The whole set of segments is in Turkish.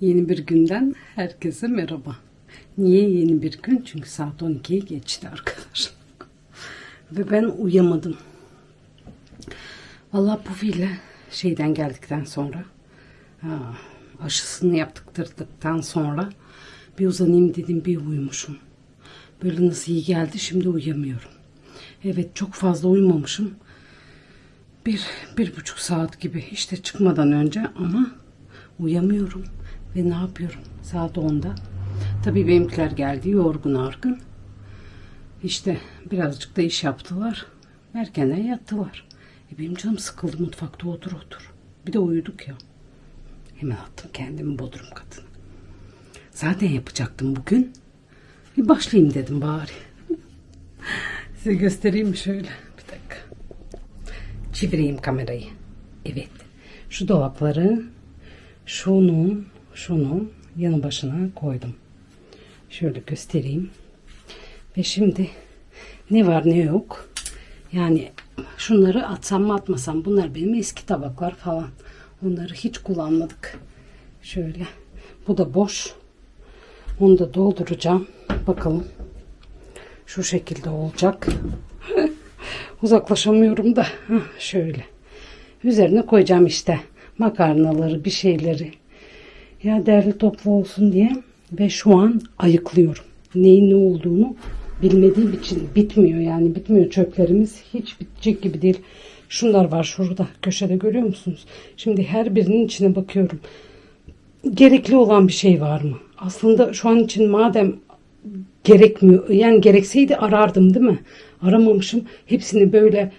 Yeni bir günden herkese merhaba. Niye yeni bir gün? Çünkü saat 12'yi geçti arkadaşlar. Ve ben uyamadım. Vallahi bu ile şeyden geldikten sonra aşısını yaptırdıktan sonra bir uzanayım dedim bir uyumuşum. Böyle nasıl iyi geldi şimdi uyuyamıyorum. Evet çok fazla uyumamışım. Bir, bir buçuk saat gibi işte çıkmadan önce ama uyamıyorum. Ve ne yapıyorum? Saat 10'da. Tabii benimkiler geldi yorgun argın. İşte birazcık da iş yaptılar. Erkenden yattılar. E benim canım sıkıldı mutfakta otur otur. Bir de uyuduk ya. Hemen attım kendimi bodrum katına. Zaten yapacaktım bugün. Bir başlayayım dedim bari. Size göstereyim şöyle? Bir dakika. Çevireyim kamerayı. Evet. Şu dolapları şunun şunun yanı başına koydum. Şöyle göstereyim. Ve şimdi ne var ne yok. Yani şunları atsam mı atmasam bunlar benim eski tabaklar falan. Onları hiç kullanmadık. Şöyle. Bu da boş. Onu da dolduracağım. Bakalım. Şu şekilde olacak. Uzaklaşamıyorum da. Şöyle. Üzerine koyacağım işte makarnaları, bir şeyleri. Ya derli toplu olsun diye ve şu an ayıklıyorum. Neyin ne olduğunu bilmediğim için bitmiyor yani bitmiyor çöplerimiz hiç bitecek gibi değil. Şunlar var şurada köşede görüyor musunuz? Şimdi her birinin içine bakıyorum. Gerekli olan bir şey var mı? Aslında şu an için madem gerekmiyor yani gerekseydi arardım değil mi? Aramamışım. Hepsini böyle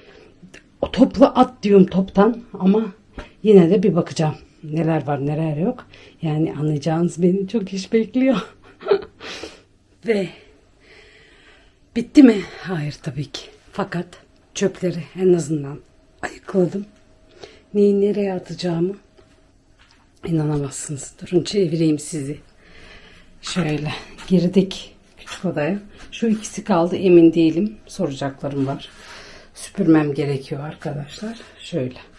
topla at diyorum toptan ama yine de bir bakacağım. Neler var neler yok. Yani anlayacağınız beni çok iş bekliyor. Ve bitti mi? Hayır tabii ki. Fakat çöpleri en azından ayıkladım. Neyi nereye atacağımı inanamazsınız. Durun çevireyim sizi. Şöyle girdik küçük odaya. Şu ikisi kaldı emin değilim. Soracaklarım var. Süpürmem gerekiyor arkadaşlar. Şöyle.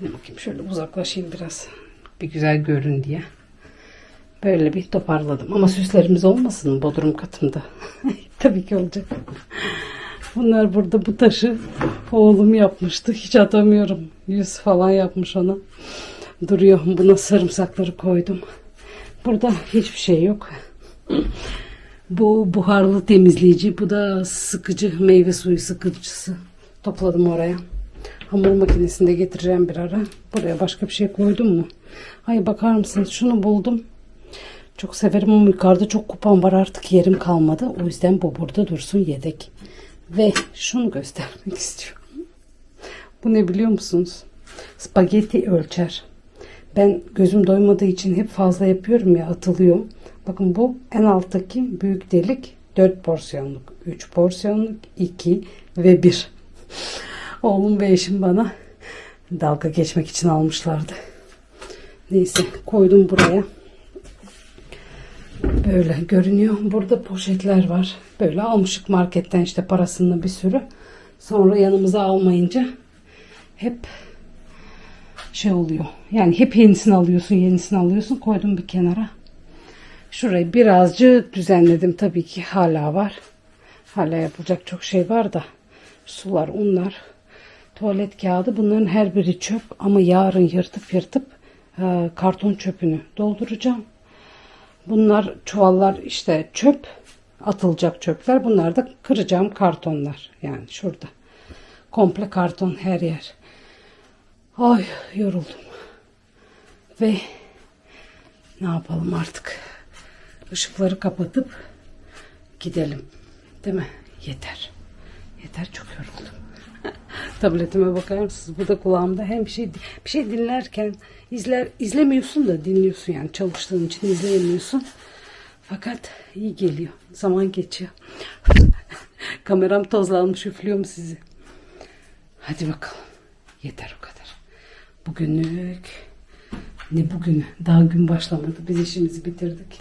Bakayım şöyle uzaklaşayım biraz. Bir güzel görün diye. Böyle bir toparladım. Ama süslerimiz olmasın bodrum katımda? Tabii ki olacak. Bunlar burada bu taşı oğlum yapmıştı. Hiç atamıyorum. Yüz falan yapmış ona. Duruyor. Buna sarımsakları koydum. Burada hiçbir şey yok. Bu buharlı temizleyici. Bu da sıkıcı meyve suyu sıkıcısı. Topladım oraya. Hamur makinesinde getireceğim bir ara. Buraya başka bir şey koydum mu? Ay bakar mısınız? Şunu buldum. Çok severim ama yukarıda çok kupam var artık yerim kalmadı. O yüzden bu burada dursun yedek. Ve şunu göstermek istiyorum. Bu ne biliyor musunuz? Spagetti ölçer. Ben gözüm doymadığı için hep fazla yapıyorum ya atılıyor. Bakın bu en alttaki büyük delik 4 porsiyonluk, 3 porsiyonluk, 2 ve 1. Oğlum ve eşim bana dalga geçmek için almışlardı. Neyse koydum buraya. Böyle görünüyor. Burada poşetler var. Böyle almışık marketten işte parasını bir sürü. Sonra yanımıza almayınca hep şey oluyor. Yani hep yenisini alıyorsun, yenisini alıyorsun. Koydum bir kenara. Şurayı birazcık düzenledim. Tabii ki hala var. Hala yapılacak çok şey var da. Sular, unlar, tuvalet kağıdı bunların her biri çöp. Ama yarın yırtıp yırtıp e, karton çöpünü dolduracağım. Bunlar çuvallar işte çöp. Atılacak çöpler. Bunlar da kıracağım kartonlar. Yani şurada. Komple karton her yer. Ay yoruldum. Ve ne yapalım artık? Işıkları kapatıp gidelim. Değil mi? Yeter. Yeter çok yoruldum. Tabletime bakar mısınız? Bu da kulağımda hem bir şey bir şey dinlerken izler izlemiyorsun da dinliyorsun yani çalıştığın için izleyemiyorsun. Fakat iyi geliyor. Zaman geçiyor. Kameram tozlanmış üflüyorum sizi. Hadi bakalım. Yeter o kadar. Bugünlük ne bugünü? Daha gün başlamadı. Biz işimizi bitirdik.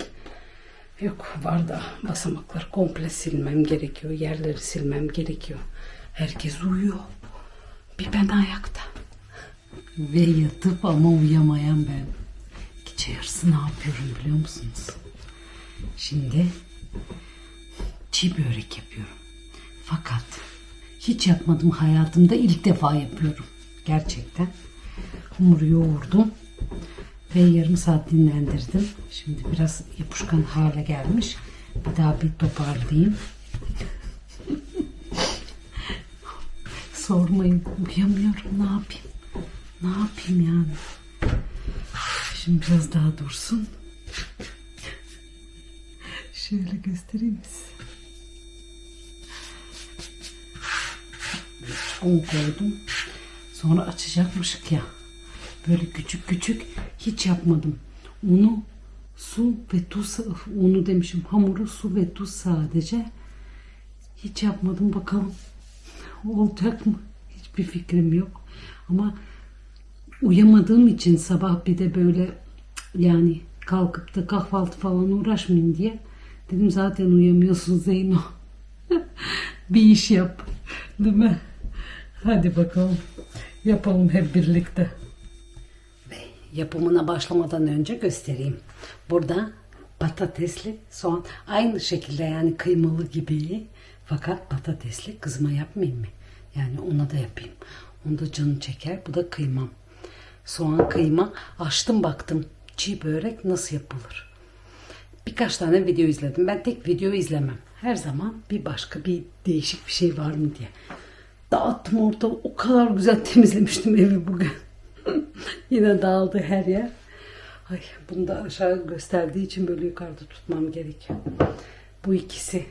Yok var da basamakları komple silmem gerekiyor. Yerleri silmem gerekiyor. Herkes uyuyor. Bir ben ayakta. Ve yatıp ama uyamayan ben. Gece yarısı ne yapıyorum biliyor musunuz? Şimdi çiğ börek yapıyorum. Fakat hiç yapmadım hayatımda ilk defa yapıyorum. Gerçekten. Hamuru yoğurdum ve yarım saat dinlendirdim. Şimdi biraz yapışkan hale gelmiş. Bir daha bir toparlayayım. Sormayın. Uyuyamıyorum. Ne yapayım? Ne yapayım yani? Şimdi biraz daha dursun. Şöyle göstereyim size. Un koydum. Sonra açacakmışık ya. Böyle küçük küçük hiç yapmadım. Unu su ve tuz unu demişim hamuru su ve tuz sadece. Hiç yapmadım bakalım. Olacak mı? Hiçbir fikrim yok. Ama uyamadığım için sabah bir de böyle yani kalkıp da kahvaltı falan uğraşmayayım diye dedim zaten uyamıyorsun Zeyno. bir iş yap. Değil mi? Hadi bakalım. Yapalım hep birlikte. Ve yapımına başlamadan önce göstereyim. Burada patatesli soğan aynı şekilde yani kıymalı gibi fakat patatesli kızma yapmayayım mı? Yani ona da yapayım. Onda canı çeker. Bu da kıymam. Soğan kıyma açtım baktım. Çiğ börek nasıl yapılır? Birkaç tane video izledim. Ben tek video izlemem. Her zaman bir başka bir değişik bir şey var mı diye. Dağıttım ortalığı. O kadar güzel temizlemiştim evi bugün. Yine dağıldı her yer. Ay, bunu da aşağı gösterdiği için böyle yukarıda tutmam gerekiyor. Bu ikisi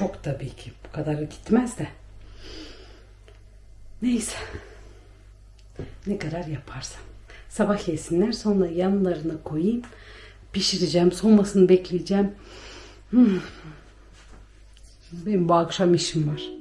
çok tabii ki. Bu kadar gitmez de. Neyse. Ne kadar yaparsam. Sabah yesinler sonra yanlarına koyayım. Pişireceğim. Soğumasını bekleyeceğim. Hmm. Benim bu akşam işim var.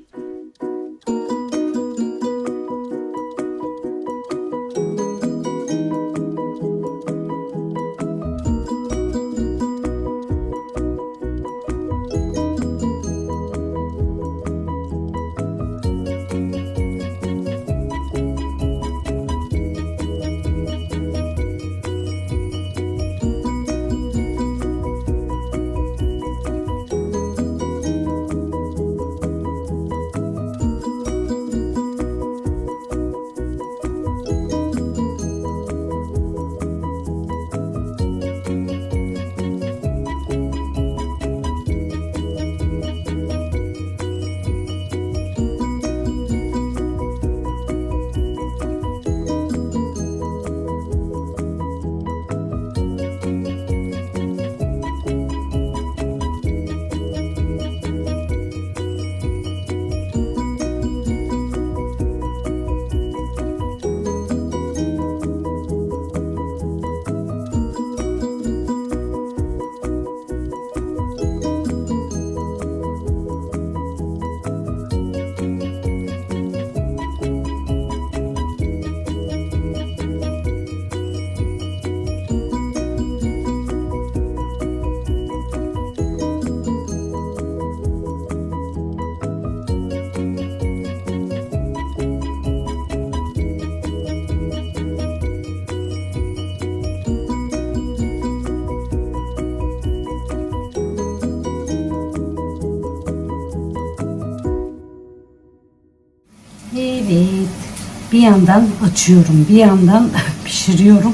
Yandan açıyorum, bir yandan pişiriyorum.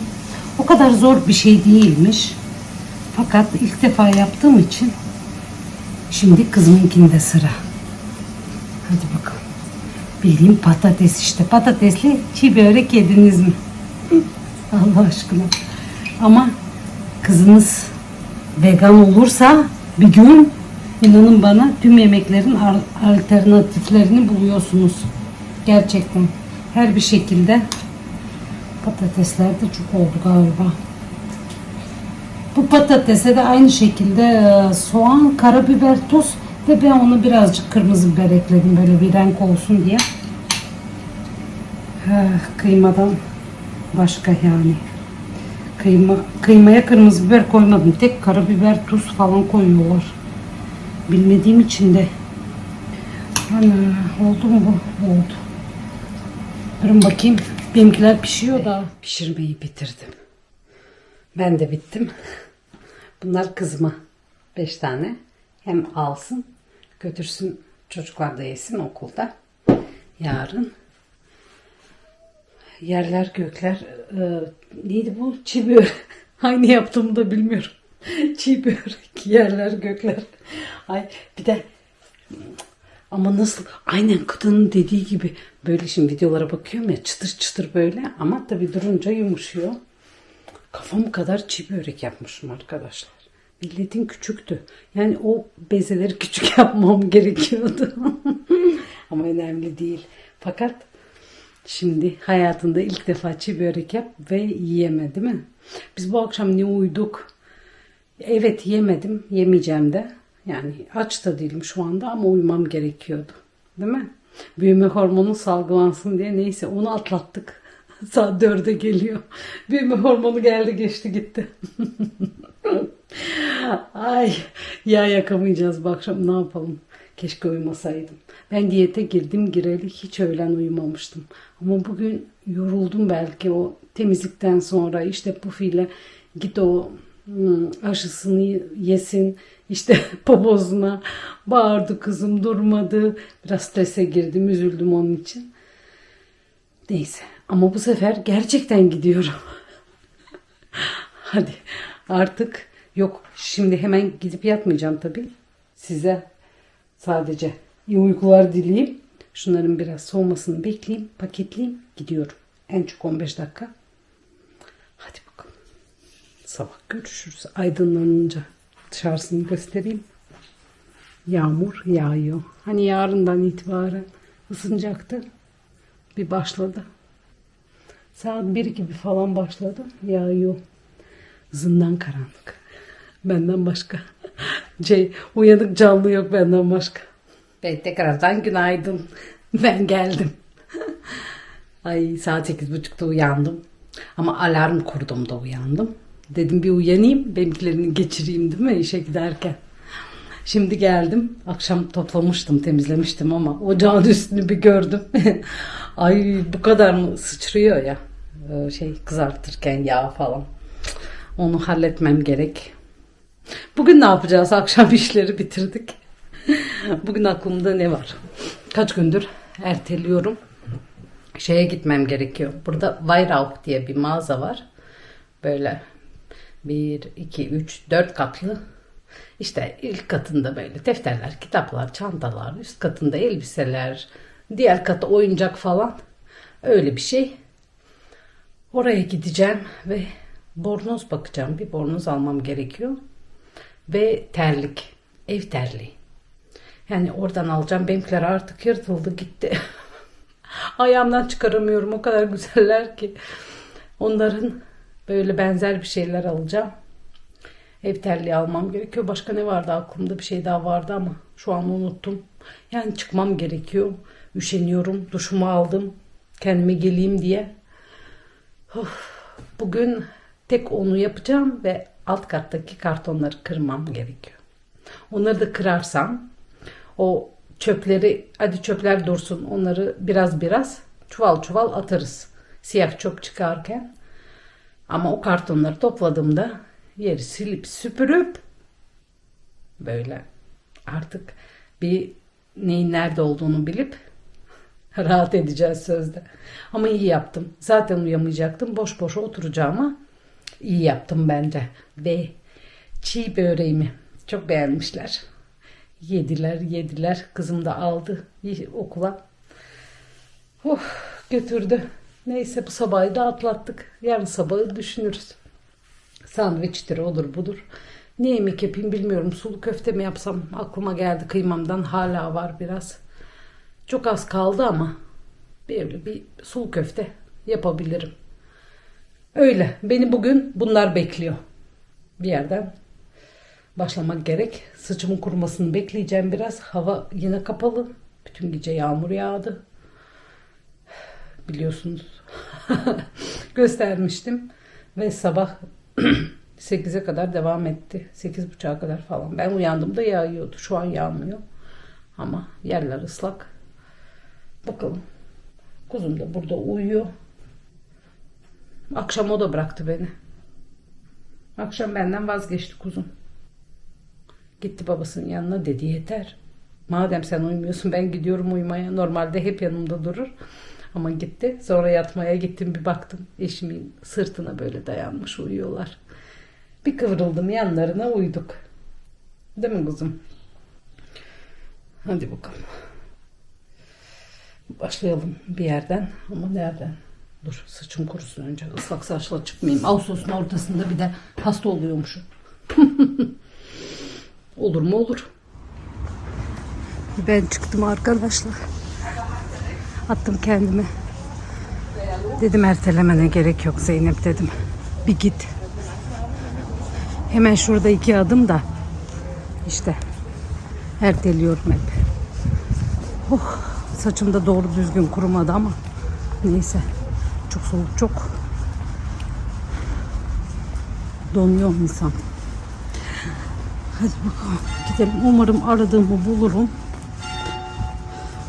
O kadar zor bir şey değilmiş. Fakat ilk defa yaptığım için şimdi kızımınkinde sıra. Hadi bakalım. Bildiğim patates işte. Patatesli çiğ börek yediniz mi? Allah aşkına. Ama kızınız vegan olursa bir gün inanın bana tüm yemeklerin al- alternatiflerini buluyorsunuz. Gerçekten her bir şekilde patatesler de çok oldu galiba. Bu patatese de aynı şekilde e, soğan, karabiber, tuz ve ben onu birazcık kırmızı biber ekledim böyle bir renk olsun diye. Kıymadan başka yani. Kıyma, kıymaya kırmızı biber koymadım. Tek karabiber, tuz falan koyuyorlar. Bilmediğim için de. Ana, oldu mu bu? Oldu. Durun bakayım. Benimkiler pişiyor da. Pişirmeyi bitirdim. Ben de bittim. Bunlar kızıma. Beş tane. Hem alsın götürsün çocuklar da yesin okulda. Yarın. Yerler gökler. E, neydi bu? Çiğ börek. Aynı yaptığımı da bilmiyorum. Çiğ börek. Yerler gökler. Ay bir de ama nasıl aynen kadının dediği gibi böyle şimdi videolara bakıyorum ya çıtır çıtır böyle ama tabii durunca yumuşuyor. Kafam kadar çiğ börek yapmışım arkadaşlar. Milletin küçüktü. Yani o bezeleri küçük yapmam gerekiyordu. ama önemli değil. Fakat şimdi hayatında ilk defa çiğ börek yap ve yiyeme değil mi? Biz bu akşam ne uyduk? Evet yemedim. Yemeyeceğim de. Yani aç da değilim şu anda ama uyumam gerekiyordu. Değil mi? Büyüme hormonu salgılansın diye neyse onu atlattık. Saat dörde geliyor. Büyüme hormonu geldi geçti gitti. Ay ya yakamayacağız bu akşam ne yapalım. Keşke uyumasaydım. Ben diyete girdim gireli hiç öğlen uyumamıştım. Ama bugün yoruldum belki o temizlikten sonra işte pufiyle git o aşısını yesin işte popozuna bağırdı kızım durmadı. Biraz strese girdim üzüldüm onun için. Neyse ama bu sefer gerçekten gidiyorum. Hadi artık yok şimdi hemen gidip yatmayacağım tabii. Size sadece iyi uykular dileyim. Şunların biraz soğumasını bekleyeyim, paketleyeyim, gidiyorum. En çok 15 dakika. Sabah görüşürüz. Aydınlanınca dışarısını göstereyim. Yağmur yağıyor. Hani yarından itibaren ısınacaktı. Bir başladı. Saat bir gibi falan başladı. Yağıyor. Zindan karanlık. Benden başka. Şey, uyanık canlı yok benden başka. Ve tekrardan günaydın. Ben geldim. Ay saat sekiz buçukta uyandım. Ama alarm kurdum da uyandım. Dedim bir uyanayım benimkilerini geçireyim değil mi işe giderken. Şimdi geldim. Akşam toplamıştım, temizlemiştim ama ocağın üstünü bir gördüm. Ay bu kadar mı sıçrıyor ya. Ee, Şey kızartırken yağ falan. Onu halletmem gerek. Bugün ne yapacağız? Akşam işleri bitirdik. Bugün aklımda ne var? Kaç gündür erteliyorum. Şeye gitmem gerekiyor. Burada Weihrauch diye bir mağaza var. Böyle 1, 2, 3, 4 katlı. İşte ilk katında böyle defterler, kitaplar, çantalar, üst katında elbiseler, diğer katı oyuncak falan. Öyle bir şey. Oraya gideceğim ve bornoz bakacağım. Bir bornoz almam gerekiyor. Ve terlik. Ev terliği. Yani oradan alacağım. Benimkiler artık yırtıldı gitti. Ayağımdan çıkaramıyorum. O kadar güzeller ki. Onların böyle benzer bir şeyler alacağım. Ev terliği almam gerekiyor. Başka ne vardı aklımda bir şey daha vardı ama şu an unuttum. Yani çıkmam gerekiyor. Üşeniyorum. Duşumu aldım. Kendime geleyim diye. Of, bugün tek onu yapacağım ve alt kattaki kartonları kırmam gerekiyor. Onları da kırarsam o çöpleri hadi çöpler dursun onları biraz biraz çuval çuval atarız. Siyah çöp çıkarken. Ama o kartonları topladığımda yeri silip süpürüp böyle artık bir neyin nerede olduğunu bilip rahat edeceğiz sözde. Ama iyi yaptım. Zaten uyamayacaktım. Boş boş oturacağıma iyi yaptım bence. Ve çiğ böreğimi çok beğenmişler. Yediler yediler. Kızım da aldı okula. Oh, götürdü. Neyse bu sabahı da atlattık. Yarın sabahı düşünürüz. Sandviçtir olur budur. Ne yemek yapayım bilmiyorum. Sulu köfte mi yapsam aklıma geldi kıymamdan hala var biraz. Çok az kaldı ama böyle bir sulu köfte yapabilirim. Öyle. Beni bugün bunlar bekliyor. Bir yerden başlamak gerek. Saçımın kurumasını bekleyeceğim biraz. Hava yine kapalı. Bütün gece yağmur yağdı. Biliyorsunuz. Göstermiştim. Ve sabah 8'e kadar devam etti. 8.30'a kadar falan. Ben uyandığımda yağıyordu. Şu an yağmıyor. Ama yerler ıslak. Bakalım. Kuzum da burada uyuyor. Akşam o da bıraktı beni. Akşam benden vazgeçti kuzum. Gitti babasının yanına dedi yeter. Madem sen uyumuyorsun ben gidiyorum uyumaya. Normalde hep yanımda durur. Ama gitti. Sonra yatmaya gittim bir baktım. Eşimin sırtına böyle dayanmış uyuyorlar. Bir kıvrıldım yanlarına uyduk. Değil mi kuzum? Hadi bakalım. Başlayalım bir yerden ama nereden? Dur saçım kurusun önce. Islak saçla çıkmayayım. Ağustos'un ortasında bir de hasta oluyormuşum. olur mu olur. Ben çıktım arkadaşlar. Attım kendimi. Dedim ertelemene gerek yok Zeynep dedim. Bir git. Hemen şurada iki adım da işte erteliyorum hep. Oh, saçım da doğru düzgün kurumadı ama neyse. Çok soğuk çok. Donuyor insan. Hadi bakalım gidelim. Umarım aradığımı bulurum.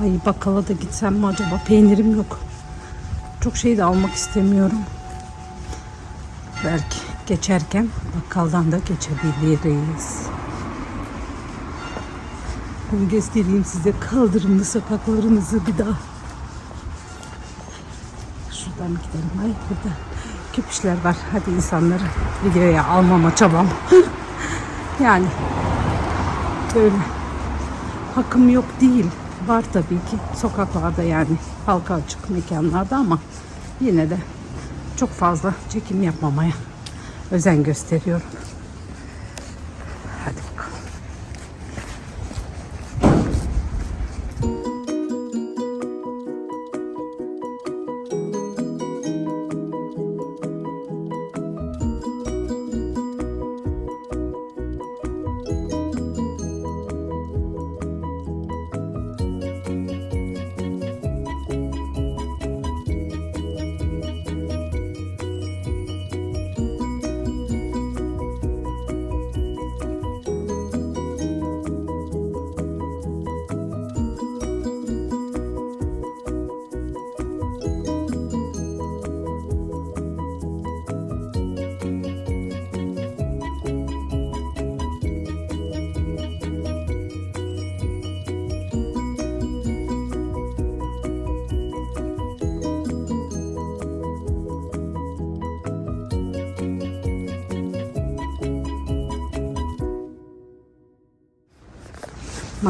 Ay bakkala da gitsem mi acaba? Peynirim yok. Çok şey de almak istemiyorum. Belki geçerken bakkaldan da geçebiliriz. Bunu göstereyim size kaldırımlı sokaklarımızı bir daha. Şuradan gidelim. Ay burada köpüşler var. Hadi insanları videoya almama çabam. yani böyle hakkım yok değil. Var tabii ki sokaklarda yani halka açık mekanlarda ama yine de çok fazla çekim yapmamaya özen gösteriyorum.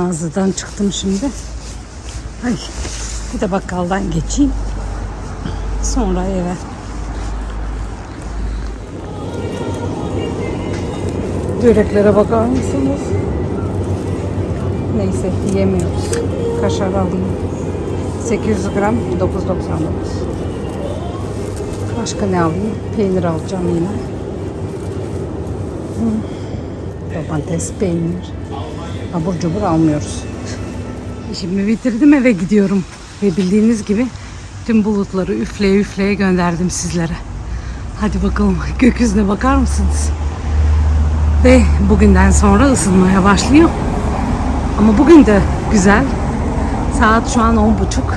Mağazadan çıktım şimdi. Ay, bir de bakkaldan geçeyim. Sonra eve. Böreklere bakar mısınız? Neyse yiyemiyoruz. Kaşar alayım. 800 gram 9.99. Başka ne alayım? Peynir alacağım yine. Hı. Domates, peynir. Abur cubur almıyoruz. İşimi bitirdim eve gidiyorum. Ve bildiğiniz gibi tüm bulutları üfleye üfleye gönderdim sizlere. Hadi bakalım gökyüzüne bakar mısınız? Ve bugünden sonra ısınmaya başlıyor. Ama bugün de güzel. Saat şu an on buçuk.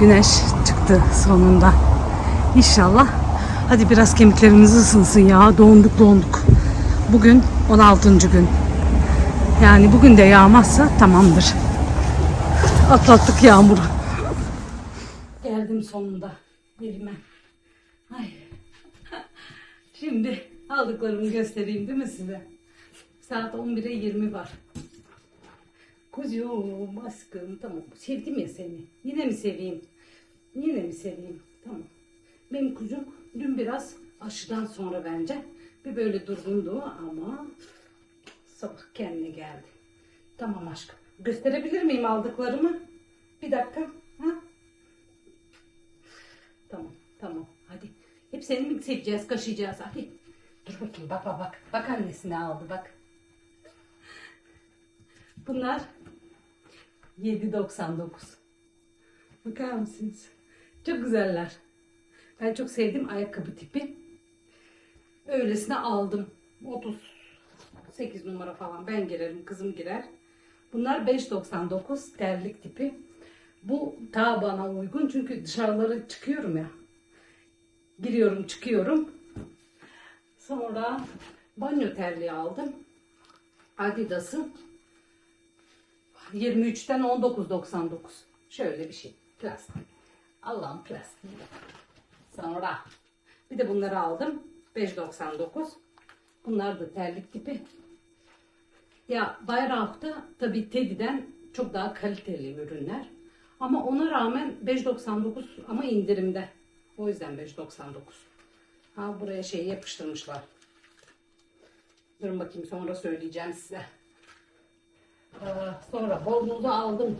Güneş çıktı sonunda. İnşallah. Hadi biraz kemiklerimiz ısınsın ya. Donduk donduk. Bugün 16. gün. Yani bugün de yağmazsa tamamdır. Atlattık yağmuru. Geldim sonunda evime. Ay. Şimdi aldıklarımı göstereyim değil mi size? Saat 11'e 20 var. Kuzum aşkım tamam. Sevdim ya seni. Yine mi seveyim? Yine mi seveyim? Tamam. Benim kuzum dün biraz aşıdan sonra bence bir böyle durgundu ama sabah kendine geldi. Tamam aşkım. Gösterebilir miyim aldıklarımı? Bir dakika. Ha? Tamam, tamam. Hadi. Hep seni mi seveceğiz, kaşıyacağız? Hadi. Dur bakayım, bak bak bak. Bak annesine aldı, bak. Bunlar 7.99. Bakar mısınız? Çok güzeller. Ben çok sevdim ayakkabı tipi. Öylesine aldım. 38 numara falan ben girerim, kızım girer. Bunlar 5.99 terlik tipi. Bu daha bana uygun çünkü dışarılara çıkıyorum ya. Giriyorum, çıkıyorum. Sonra banyo terliği aldım. Adidas'ın 23'ten 19.99. Şöyle bir şey. Plastik. Allah'ım plastik. Sonra bir de bunları aldım. 5.99. Bunlar da terlik tipi. Ya Bayrak'ta tabii Teddy'den çok daha kaliteli ürünler. Ama ona rağmen 5.99 ama indirimde. O yüzden 5.99. Ha buraya şey yapıştırmışlar. Durun bakayım sonra söyleyeceğim size. Ee, sonra bornozu aldım.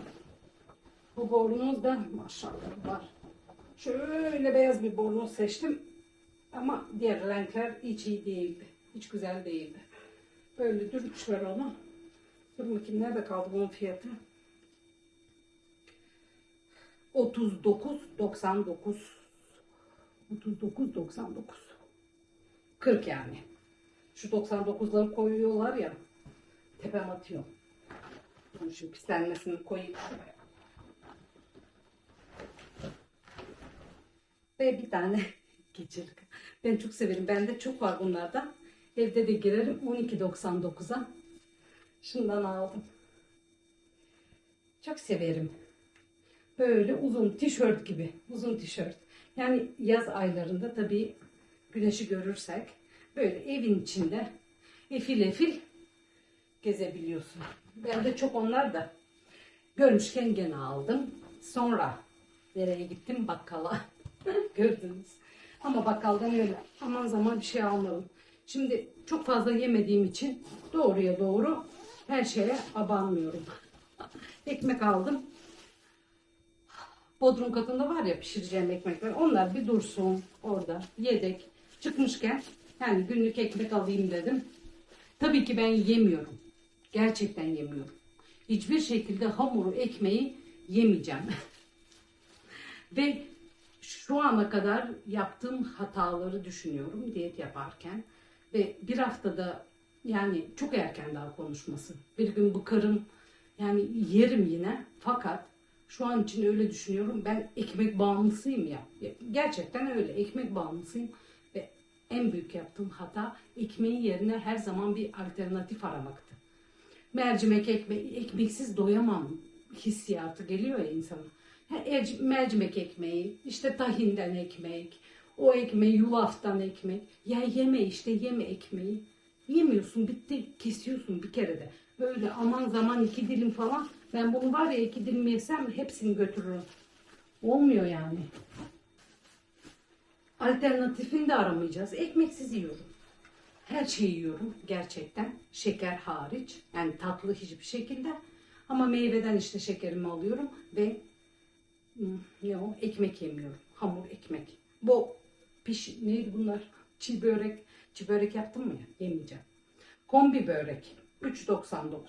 Bu bornoz da maşallah var. Şöyle beyaz bir bornoz seçtim. Ama diğer renkler hiç iyi değildi. Hiç güzel değildi. Böyle dürmüşler onu. Dur bakayım nerede kaldı bunun fiyatı? 39.99 39.99 40 yani. Şu 99'ları koyuyorlar ya. Tepem atıyor. Dur Şu pislenmesini koyayım. Ve bir tane geçirdik. Ben çok severim. Bende çok var bunlardan. Evde de girerim 12.99'a. Şundan aldım. Çok severim. Böyle uzun tişört gibi. Uzun tişört. Yani yaz aylarında tabii güneşi görürsek böyle evin içinde efil efil gezebiliyorsun. Ben de çok onlar da görmüşken gene aldım. Sonra nereye gittim? Bakkala. Gördünüz. Ama bakkaldan öyle aman zaman bir şey almadım. Şimdi çok fazla yemediğim için doğruya doğru her şeye abanmıyorum. Ekmek aldım. Bodrum katında var ya pişireceğim ekmekler. Onlar bir dursun orada yedek. Çıkmışken yani günlük ekmek alayım dedim. Tabii ki ben yemiyorum. Gerçekten yemiyorum. Hiçbir şekilde hamuru ekmeği yemeyeceğim. Ve şu ana kadar yaptığım hataları düşünüyorum diyet yaparken. Ve bir haftada yani çok erken daha konuşması. Bir gün bıkarım yani yerim yine fakat şu an için öyle düşünüyorum. Ben ekmek bağımlısıyım ya. Gerçekten öyle ekmek bağımlısıyım. Ve en büyük yaptığım hata ekmeğin yerine her zaman bir alternatif aramaktı. Mercimek ekmek, ekmeksiz doyamam hissiyatı geliyor ya insana. Mercimek ekmeği, işte tahinden ekmek, o ekmeği yulaftan ekmek. Ya yeme işte yeme ekmeği. Yemiyorsun bitti kesiyorsun bir kere de. Böyle aman zaman iki dilim falan. Ben bunu var ya iki dilim yesem hepsini götürürüm. Olmuyor yani. Alternatifini de aramayacağız. Ekmeksiz yiyorum. Her şeyi yiyorum gerçekten. Şeker hariç. Yani tatlı hiçbir şekilde. Ama meyveden işte şekerimi alıyorum ve hmm, ne o? Ekmek yemiyorum. Hamur ekmek. Bu piş neydi bunlar? Çiğ börek. Çiğ börek yaptım mı ya? Yemeyeceğim. Kombi börek. 3.99.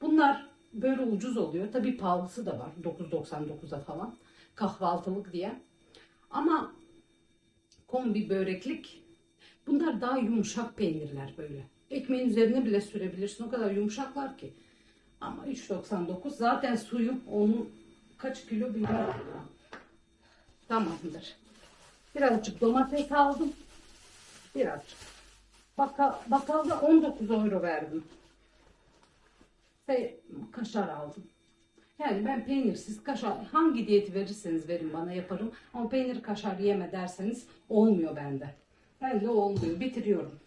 Bunlar böyle ucuz oluyor. Tabii pahalısı da var. 9.99'a falan. Kahvaltılık diye. Ama kombi böreklik bunlar daha yumuşak peynirler böyle. Ekmeğin üzerine bile sürebilirsin. O kadar yumuşaklar ki. Ama 3.99 zaten suyu onun kaç kilo bilmiyorum. Tamamdır. Birazcık domates aldım. Birazcık. Baka, bakkalda 19 euro verdim. Ve kaşar aldım. Yani ben peynirsiz kaşar hangi diyeti verirseniz verin bana yaparım. Ama peynir kaşar yeme derseniz olmuyor bende. Bende olmuyor. Bitiriyorum.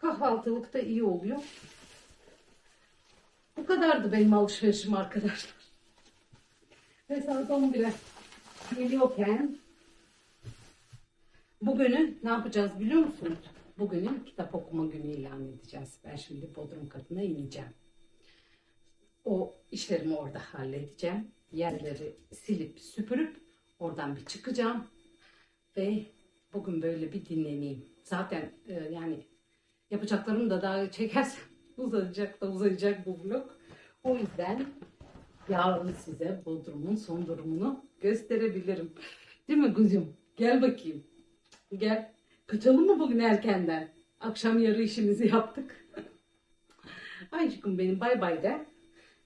Kahvaltılık da iyi oluyor. Bu kadardı benim alışverişim arkadaşlar. Ve saat 11'e geliyorken bugünü ne yapacağız biliyor musunuz? Bugünün kitap okuma günü ilan edeceğiz. Ben şimdi Bodrum katına ineceğim. O işlerimi orada halledeceğim. Yerleri silip süpürüp oradan bir çıkacağım. Ve bugün böyle bir dinleneyim. Zaten e, yani yapacaklarım da daha çekersem uzayacak da uzayacak bu vlog. O yüzden yarın size Bodrum'un son durumunu gösterebilirim. Değil mi kuzum? Gel bakayım. Gel. Kaçalım mı bugün erkenden? Akşam yarı işimizi yaptık. Aşkım benim bay bay de.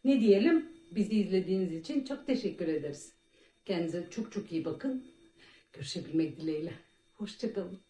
Ne diyelim? Bizi izlediğiniz için çok teşekkür ederiz. Kendinize çok çok iyi bakın. Görüşebilmek dileğiyle. Hoşçakalın.